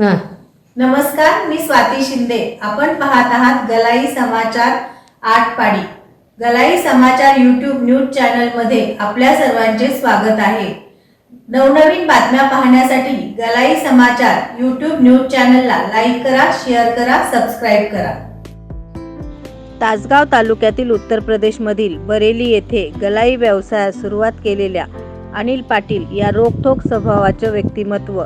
हा. नमस्कार मी स्वाती शिंदे. आपण पाहत आहात गलाई समाचार आठ पाडी गलाई समाचार यूट्यूब न्यूज चॅनलमध्ये आपल्या सर्वांचे स्वागत आहे. नवनवीन बातम्या पाहण्यासाठी गलाई समाचार यूट्यूब न्यूज चॅनलला लाईक करा शेअर करा सबस्क्राईब करा. तासगाव तालुक्यातील उत्तर प्रदेशमधील बरेली येथे गलाई व्यवसायास सुरुवात केलेल्या अनिल पाटील या रोखोक स्वभावाचे व्यक्तिमत्व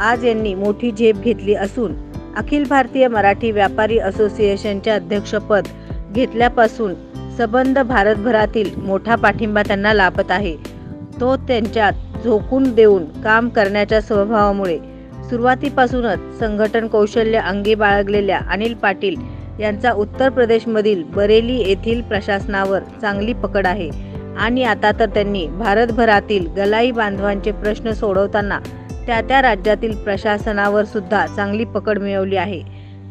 आज यांनी मोठी झेप घेतली असून अखिल भारतीय मराठी व्यापारी असोसिएशनचे अध्यक्षपद घेतल्यापासून सबंध भारतभरातील मोठा पाठिंबा त्यांना लाभत आहे. तो त्यांच्यात झोकून देऊन काम करण्याच्या स्वभावामुळे सुरुवातीपासूनच संघटन कौशल्य अंगी बाळगलेल्या अनिल पाटील यांचा उत्तर प्रदेशमधील बरेली येथील प्रशासनावर चांगली पकड आहे. आणि आता तर त्यांनी भारतभरातील गलाई बांधवांचे प्रश्न सोडवताना त्या त्या राज्यातील प्रशासनावर सुद्धा चांगली पकड मिळवली आहे.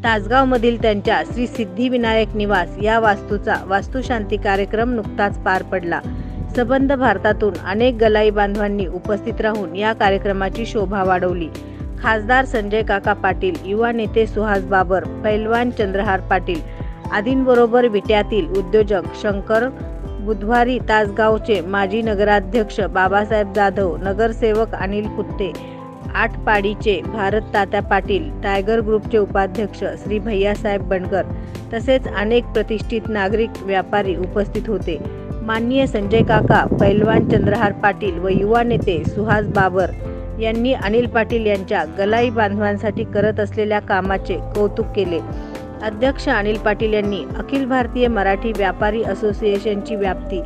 तासगावमधील त्यांच्या श्री सिद्धिविनायक निवास या वास्तूचा वास्तुशांती कार्यक्रम नुकताच पार पडला. सबंध भारतातून अनेक गलाई बांधवांनी उपस्थित राहून या कार्यक्रमाची शोभा वाढवली. खासदार संजय काका पाटील युवा नेते सुहास बाबर पैलवान चंद्रहार पाटील आदींबरोबर विट्यातील उद्योजक शंकर बुधवारी तासगावचे माजी नगराध्यक्ष बाबासाहेब जाधव नगरसेवक अनिल कुत्ते आटपाडीचे भारत तात्या पाटील टायगर ग्रुपचे उपाध्यक्ष श्री भैयासाहेब बनकर तसेच अनेक प्रतिष्ठित नागरिक व्यापारी उपस्थित होते. माननीय संजय काका पैलवान चंद्रहार पाटील व युवा नेते सुहास बाबर यांनी अनिल पाटील यांच्या गलाई बांधवांसाठी करत असलेल्या कामाचे कौतुक केले. अध्यक्ष अनिल पाटील यांनी अखिल भारतीय मराठी व्यापारी असोसिएशनची व्याप्ती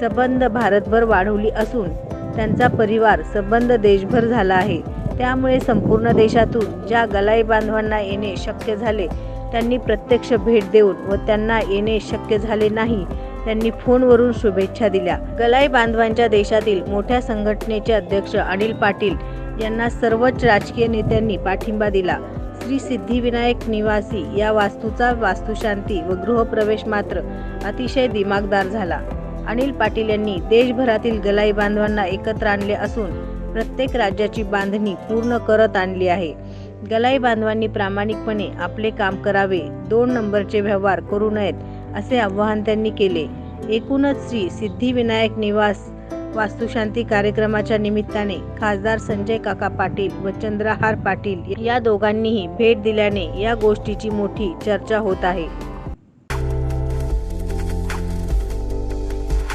सबंध भारतभर वाढवली असून त्यांचा परिवार सबंध देशभर झाला आहे. त्यामुळे संपूर्ण देशातून ज्या गलाई बांधवांना येणे शक्य झाले त्यांनी प्रत्यक्ष भेट देऊन व त्यांना येणे शक्य झाले नाही त्यांनी फोनवरून शुभेच्छा दिल्या. गलाई बांधवांच्या देशातील मोठ्या संघटनेचे अध्यक्ष अनिल पाटील यांना सर्वच राजकीय नेत्यांनी पाठिंबा दिला. श्री सिद्धिविनायक निवासी या वास्तूचा वास्तुशांती व गृहप्रवेश मात्र अतिशय दिमागदार झाला. अनिल पाटील यांनी देशभरातील गलाई बांधवांना एकत्र आणले असून प्रत्येक राज्याची बांधणी पूर्ण करत आणली आहे. गलाई बांधवांनी प्रामाणिकपणे आपले काम करावे दोन नंबरचे व्यवहार करू नयेत असे आवाहन त्यांनी केले. एकूणच श्री सिद्धिविनायक निवास वास्तुशांती कार्यक्रमाच्या निमित्ताने खासदार संजय काका पाटील व चंद्रहार पाटील या दोघांनीही भेट दिल्याने या गोष्टीची मोठी चर्चा होत आहे.